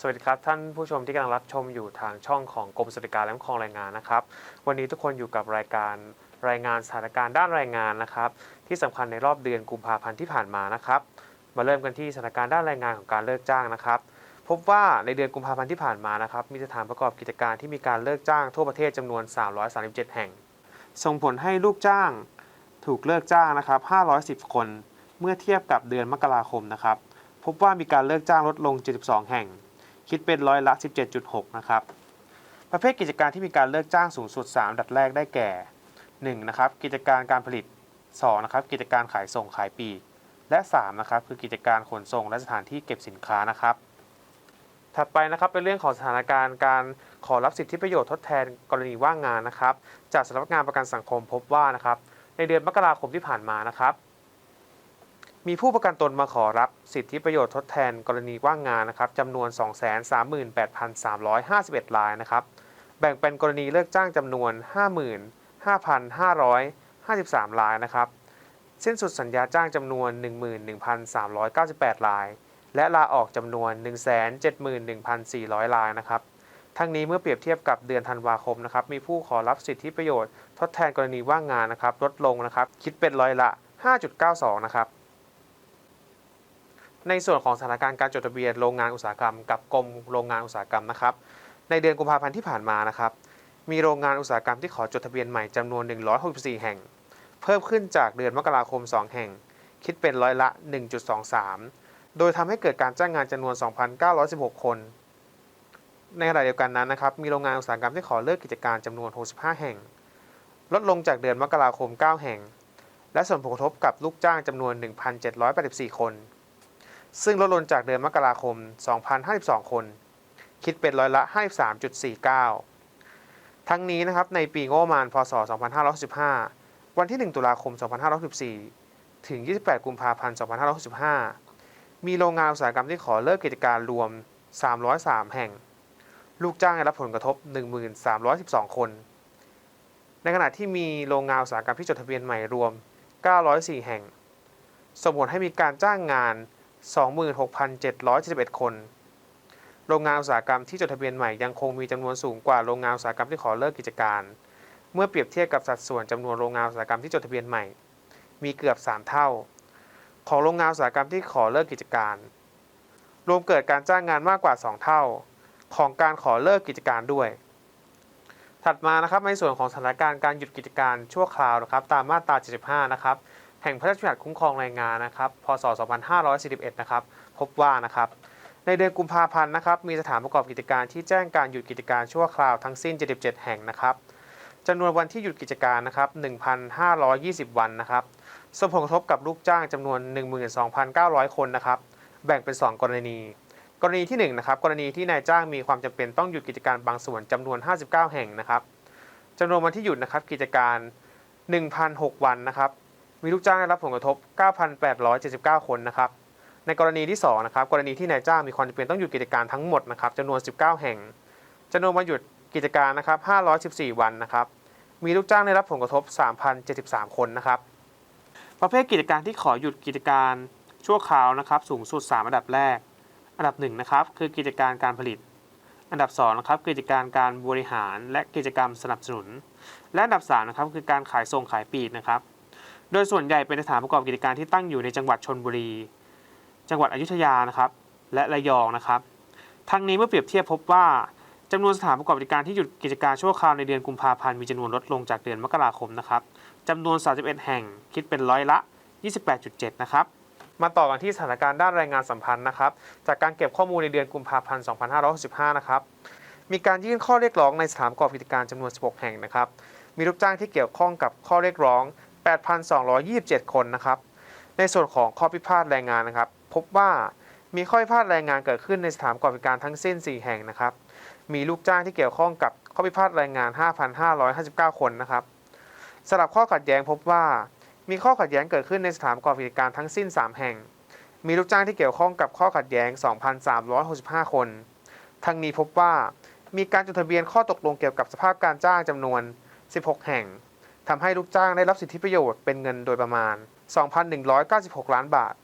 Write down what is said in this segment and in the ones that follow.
สวัสดีครับ ท่านผู้ชมที่กำลังรับชมอยู่ทางช่องของกรมสวัสดิการและคุ้มครองแรงงานนะครับ วันนี้ทุกคนอยู่กับรายการรายงานสถานการณ์ด้านแรงงานนะครับ ที่สำคัญในรอบเดือนกุมภาพันธ์ที่ผ่านมานะครับ มาเริ่มกันที่สถานการณ์ด้านแรงงานของการเลิกจ้างนะครับ พบว่าในเดือนกุมภาพันธ์ที่ผ่านมานะครับ มีสถานประกอบกิจการที่มีการเลิกจ้างทั่วประเทศจำนวน 337 แห่ง ส่งผลให้ลูกจ้าง ถูกเลิกจ้างนะครับ 510 คน เมื่อเทียบกับเดือนมกราคมนะครับ พบว่ามีการเลิกจ้างลดลง 72 แห่ง คิดเป็นร้อยละ 17.6 นะครับ ประเภทกิจการที่มีการเลิกจ้างสูงสุด3อัดับแรกได้แก่ 1. นะครับ กิจการการผลิต 2. นะครับ กิจการขายส่งขายปีก และ 3. นะครับ คือกิจการขนส่งและสถานที่เก็บสินค้านะครับ ถัดไปนะครับเป็นเรื่องของสถานการณ์การขอรับสิทธิประโยชน์ทดแทนกรณีว่างงานนะครับ จากสำนักงานประกันสังคมพบว่านะครับ ในเดือนมกราคมที่ผ่านมานะครับ มีผู้ประกันตนมาขอรับสิทธิประโยชน์ทดแทนกรณีว่างงานนะครับจำนวน 238,351รายนะครับ แบ่งเป็นกรณีเลิกจ้างจำนวน 55,553รายนะครับ สิ้นสุดสัญญาจ้างจำนวน 11,398ราย และลาออกจำนวน 171,400รายนะครับ ทั้งนี้เมื่อเปรียบเทียบกับเดือนธันวาคมนะครับ มีผู้ขอรับสิทธิประโยชน์ทดแทนกรณีว่างงานนะครับ ลดลงนะครับ คิดเป็นร้อยละ 5.92 นะครับ ในส่วนของสถานการณ์การจดทะเบียนโรงงานอุตสาหกรรมกับกรมโรงงานอุตสาหกรรมนะครับ ในเดือนกุมภาพันธ์ที่ผ่านมานะครับ มีโรงงานอุตสาหกรรมที่ขอจดทะเบียนใหม่จำนวน 164 แห่ง เพิ่มขึ้นจากเดือนมกราคม 2 แห่ง คิดเป็นร้อยละ 1.23 โดยทำให้เกิดการจ้างงานจำนวน 2,916 คน ในขณะเดียวกันนั้นนะครับ มีโรงงานอุตสาหกรรมที่ขอเลิกกิจการจำนวน 65 แห่ง ลดลงจากเดือนมกราคม 9 แห่ง และส่วนผลกระทบกับลูกจ้างจำนวน 1,784 คน ซึ่งลดลงจากเดือนมกราคม 2,052 คน คิดเป็นร้อยละ 53.49 ทั้งนี้นะครับในปีงบประมาณพศ 2565 วันที่ 1 ตุลาคม 2564 ถึง 28 กุมภาพันธ์ 2565 มีโรงงานอุตสาหกรรมที่ขอเลิกกิจการรวม 303 แห่ง ลูกจ้างได้รับผลกระทบ 1312 คน ในขณะที่มีโรงงานอุตสาหกรรมที่จดทะเบียนใหม่รวม 904 แห่งส่งผลให้มีการจ้างงาน 26,771 คน โรงงานอุตสาหกรรมที่จดทะเบียนใหม่ยังคงมีจำนวนสูงกว่าโรงงานอุตสาหกรรมที่ขอเลิกกิจการ เมื่อเปรียบเทียบกับสัดส่วนจำนวนโรงงานอุตสาหกรรมที่จดทะเบียนใหม่ มีเกือบ 3 เท่า ของโรงงานอุตสาหกรรมที่ขอเลิกกิจการ รวมเกิดการจ้างงานมากกว่า 2 เท่า ของการขอเลิกกิจการด้วย ถัดมานะครับในส่วนของสถานการณ์การหยุดกิจการชั่วคราวนะครับตามมาตรา 75 นะครับ แห่งพระราชบัญญัติคุ้มครองแรงงานนะครับ พศ 2541 นะครับ พบว่านะครับ ในเดือนกุมภาพันธ์นะครับ มีสถานประกอบกิจการที่แจ้งการหยุดกิจการชั่วคราวทั้งสิ้น 77 แห่งนะครับจำนวนวันที่หยุดกิจการนะครับ 1,520 วันนะครับส่งผลกระทบกับลูกจ้างจำนวน 12,900 คนนะครับ แบ่งเป็น 2 กรณี กรณีที่1นะครับ กรณีที่นายจ้างมีความจำเป็นต้องหยุดกิจการบางส่วนจำนวน 59 แห่งนะครับจำนวนวันที่หยุดนะครับกิจการ 1,006 วันนะครับ มีลูกจ้างได้รับผลกระทบ 9,879 คนนะครับ ในกรณีที่2นะครับ กรณีที่นายจ้างมีความจำเป็นต้องหยุดกิจการทั้งหมดนะครับจำนวน 19 แห่งจำนวนวันหยุดกิจการนะครับ 514 วันนะครับ มีลูกจ้างได้รับผลกระทบ 3,073 คนนะครับ ประเภทกิจการที่ขอหยุดกิจการชั่วคราวนะครับสูงสุด 3 อันดับแรก อันดับ1นะครับคือกิจการการผลิต อันดับ2นะครับกิจการการบริหารและกิจกรรมสนับสนุน และอันดับ3นะครับคือการขายส่งขายปลีกนะครับ โดยส่วนใหญ่เป็นสถานประกอบกิจการที่ตั้งอยู่ในจังหวัดชนบุรี จังหวัดอยุธยานะครับและระยองนะครับทั้งนี้เมื่อเปรียบเทียบพบว่าจำนวนสถานประกอบกิจการที่หยุดกิจการชั่วคราวในเดือนกุมภาพันธ์มีจำนวนลดลงจากเดือนมกราคมนะครับจำนวน 31 แห่งคิดเป็นร้อยละ 28.7 นะครับ มาต่อกันที่สถานการณ์ด้านแรงงานสัมพันธ์นะครับ จากการเก็บข้อมูลในเดือนกุมภาพันธ์ 2565 นะครับ มีการยื่นข้อเรียกร้องในสถานประกอบกิจการจำนวน 16 แห่งนะครับ มีลูกจ้างที่เกี่ยวข้องกับข้อเรียกร้อง 8,227 คนนะครับ ในส่วนของข้อพิพาทแรงงานนะครับ พบว่ามีข้อพิพาทแรงงานเกิดขึ้นในสถานประกอบการทั้งสิ้น 4 แห่งนะครับ มีลูกจ้างที่เกี่ยวข้องกับข้อพิพาทแรงงาน 5,559 คนนะครับสำหรับข้อขัดแย้งพบว่ามีข้อขัดแย้งเกิดขึ้นในสถานประกอบกิจการทั้งสิ้น 3 แห่ง มีลูกจ้างที่เกี่ยวข้องกับข้อขัดแย้ง 2,365 คน ทั้งนี้พบว่ามีการจดทะเบียนข้อตกลงเกี่ยวกับสภาพการจ้างจำนวน 16 แห่ง ทำให้ลูกจ้างได้รับสิทธิประโยชน์เป็นเงินโดยประมาณ 2,196 ล้านบาท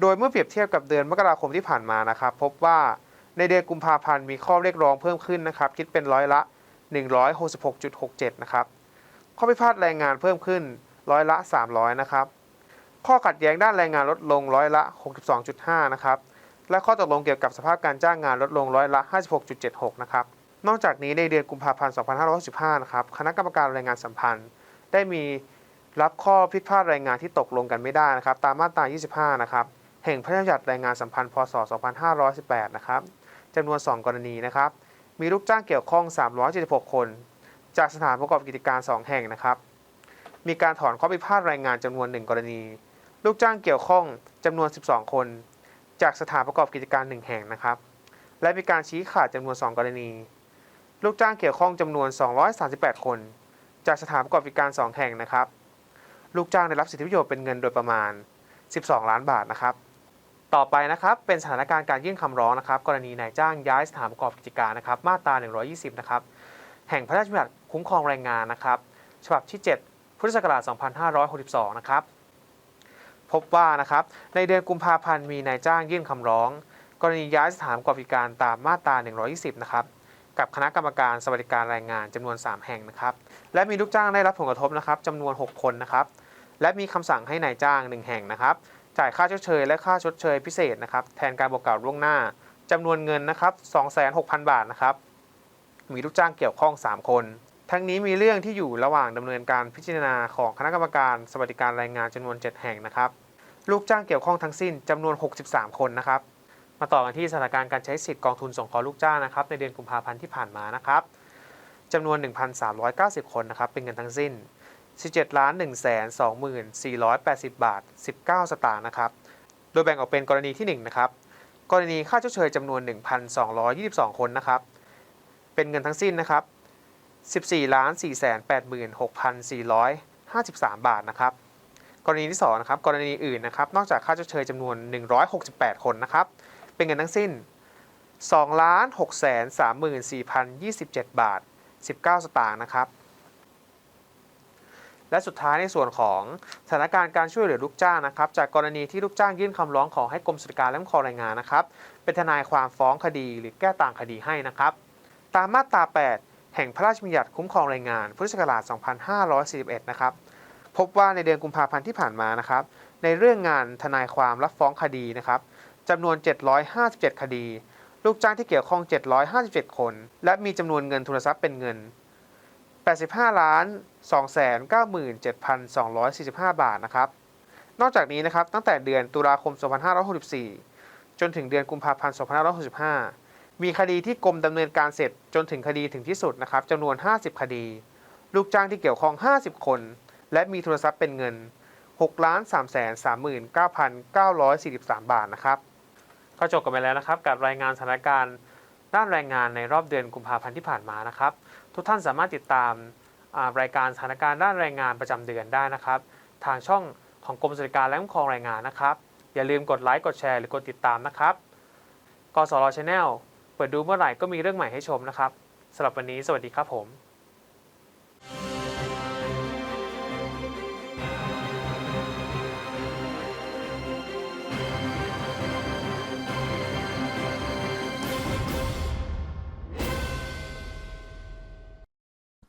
โดยเมื่อเปรียบเทียบกับเดือนมกราคมที่ผ่านมานะครับ พบว่าในเดือนกุมภาพันธ์มีข้อเรียกร้องเพิ่มขึ้นนะครับ คิดเป็นร้อยละ 166.67 นะครับ ข้อพิพาทแรงงานเพิ่มขึ้นร้อยละ 300 นะครับ ข้อขัดแย้งด้านแรงงานลดลงร้อยละ 62.5 นะครับ และข้อตกลงเกี่ยวกับสภาพการจ้างงานลดลงร้อยละ 56.76 นะครับ นอกจากนี้ในเดือนกุมภาพันธ์ 2565 นะครับ คณะกรรมการแรงงานสัมพันธ์ ได้มีรับข้อพิพาทแรงงานที่ตกลงกันไม่ได้นะครับ ตามมาตรา 25 นะครับ แห่งพระราชบัญญัติแรงงานสัมพันธ์ พศ 2518 นะครับจำนวน 2 กรณีนะครับ มีลูกจ้างเกี่ยวข้อง 376 คน จากสถานประกอบกิจการ 2 แห่งนะครับ มีการถอนข้อพิพาทแรงงานจำนวน 1 กรณี ลูกจ้างเกี่ยวข้องจำนวน 12 คน จากสถานประกอบกิจการ 1 แห่งนะครับ และมีการชี้ขาดจำนวน 2 กรณี ลูกจ้างเกี่ยวข้องจำนวน 238 คน จากสถานประกอบการ 2 แห่งนะครับ ลูกจ้างได้รับสิทธิประโยชน์เป็นเงินโดยประมาณ 12 ล้านบาทนะครับ ต่อไปนะครับเป็นสถานการณ์การยื่นคำร้องนะครับ กรณีนายจ้างย้ายสถานประกอบกิจการนะครับ มาตรา 120 นะครับ แห่งพระราชบัญญัติคุ้มครองแรงงานนะครับ ฉบับที่ 7 พุทธศักราช 2562 นะครับ พบว่านะครับในเดือนกุมภาพันธ์มีนายจ้างยื่นคำร้อง กรณีย้ายสถานประกอบกิจการตามมาตรา 120 นะครับ กับคณะกรรมการสวัสดิการแรงงานจำนวน 3 แห่งนะครับ และมีลูกจ้างได้รับผลกระทบนะครับจำนวน 6 คนนะครับ และมีคำสั่งให้นายจ้าง 1 แห่งนะครับ จ่ายค่าชดเชย และค่าชดเชยพิเศษนะครับ แทนการบอกกล่าวล่วงหน้าจำนวนเงินนะครับ26,000 บาทนะครับ มีลูกจ้างเกี่ยวข้อง 3 คน ทั้งนี้มีเรื่องที่อยู่ระหว่างดำเนินการพิจารณาของคณะกรรมการสวัสดิการแรงงานจำนวน 7 แห่งนะครับ ลูกจ้างเกี่ยวข้องทั้งสิ้นจำนวน 63 คนนะครับ มาต่อกันที่สถานการณ์การใช้สิทธิ์กองทุนสงเคราะห์ลูกจ้างนะครับในเดือนกุมภาพันธ์ที่ผ่านมานะครับจำนวน 1,390 คนนะครับเป็นเงินทั้งสิ้น 17ล้าน1 2 4 8 0 บาท 19 สตางค์นะครับ โดยแบ่งออกเป็นกรณีที่ 1 นะครับ กรณีค่าชดเชยจำนวน 1,222 คนนะครับ เป็นเงินทั้งสิ้นนะครับ 14ล้าน4 8 6 453 บาทนะครับ กรณีที่2นะครับ กรณีอื่นนะครับ นอกจากค่าชดเชยจำนวน 168 คนนะครับ เป็นเงินทั้งสิ้น2ล้าน6 3 4 0 27 บาท 19 สตางค์นะครับ และสุดท้ายในส่วนของสถานการณ์การช่วยเหลือลูกจ้างนะครับ จากกรณีที่ลูกจ้างยื่นคำร้องขอให้กรมสวัสดิการและคุ้มครองแรงงานนะครับ เป็นทนายความฟ้องคดีหรือแก้ต่างคดีให้นะครับ ตามมาตรา 8 แห่งพระราชบัญญัติคุ้มครองแรงงาน พุทธศักราช 2541 นะครับ พบว่าในเดือนกุมภาพันธ์ที่ผ่านมานะครับ ในเรื่องงานทนายความรับฟ้องคดีนะครับ จำนวน 757 คดี ลูกจ้างที่เกี่ยวข้อง 757 คน และมีจำนวนเงินทุนทรัพย์เป็นเงิน 85ล้าน297,245 บาทนะครับ นอกจากนี้นะครับตั้งแต่เดือนตุลาคม 2564 จนถึงเดือนกุมภาพันธ์ 2565 มีคดีที่กรมดำเนินการเสร็จจนถึงคดีถึงที่สุดนะครับจำนวน 50 คดี ลูกจ้างที่เกี่ยวข้อง 50 คน และมีทุนทรัพย์เป็นเงิน6ล้าน3 3 9 9 4 3 บาทนะครับ ก็จบกันไปแล้วนะครับ กับรายงานสถานการณ์ ด้านแรงงานในรอบเดือนกุมภาพันธ์ที่ผ่านมานะครับ ทุกท่านสามารถติดตามรายการสถานการณ์ด้านแรงงานประจำเดือนได้นะครับ ทางช่องของกรมสวัสดิการและคุ้มครองแรงงานนะครับ อย่าลืมกดไลค์กดแชร์หรือกดติดตามนะครับกสรชาแนลเปิดดูเมื่อไหร่ก็มีเรื่องใหม่ให้ชมนะครับสำหรับวันนี้สวัสดีครับผม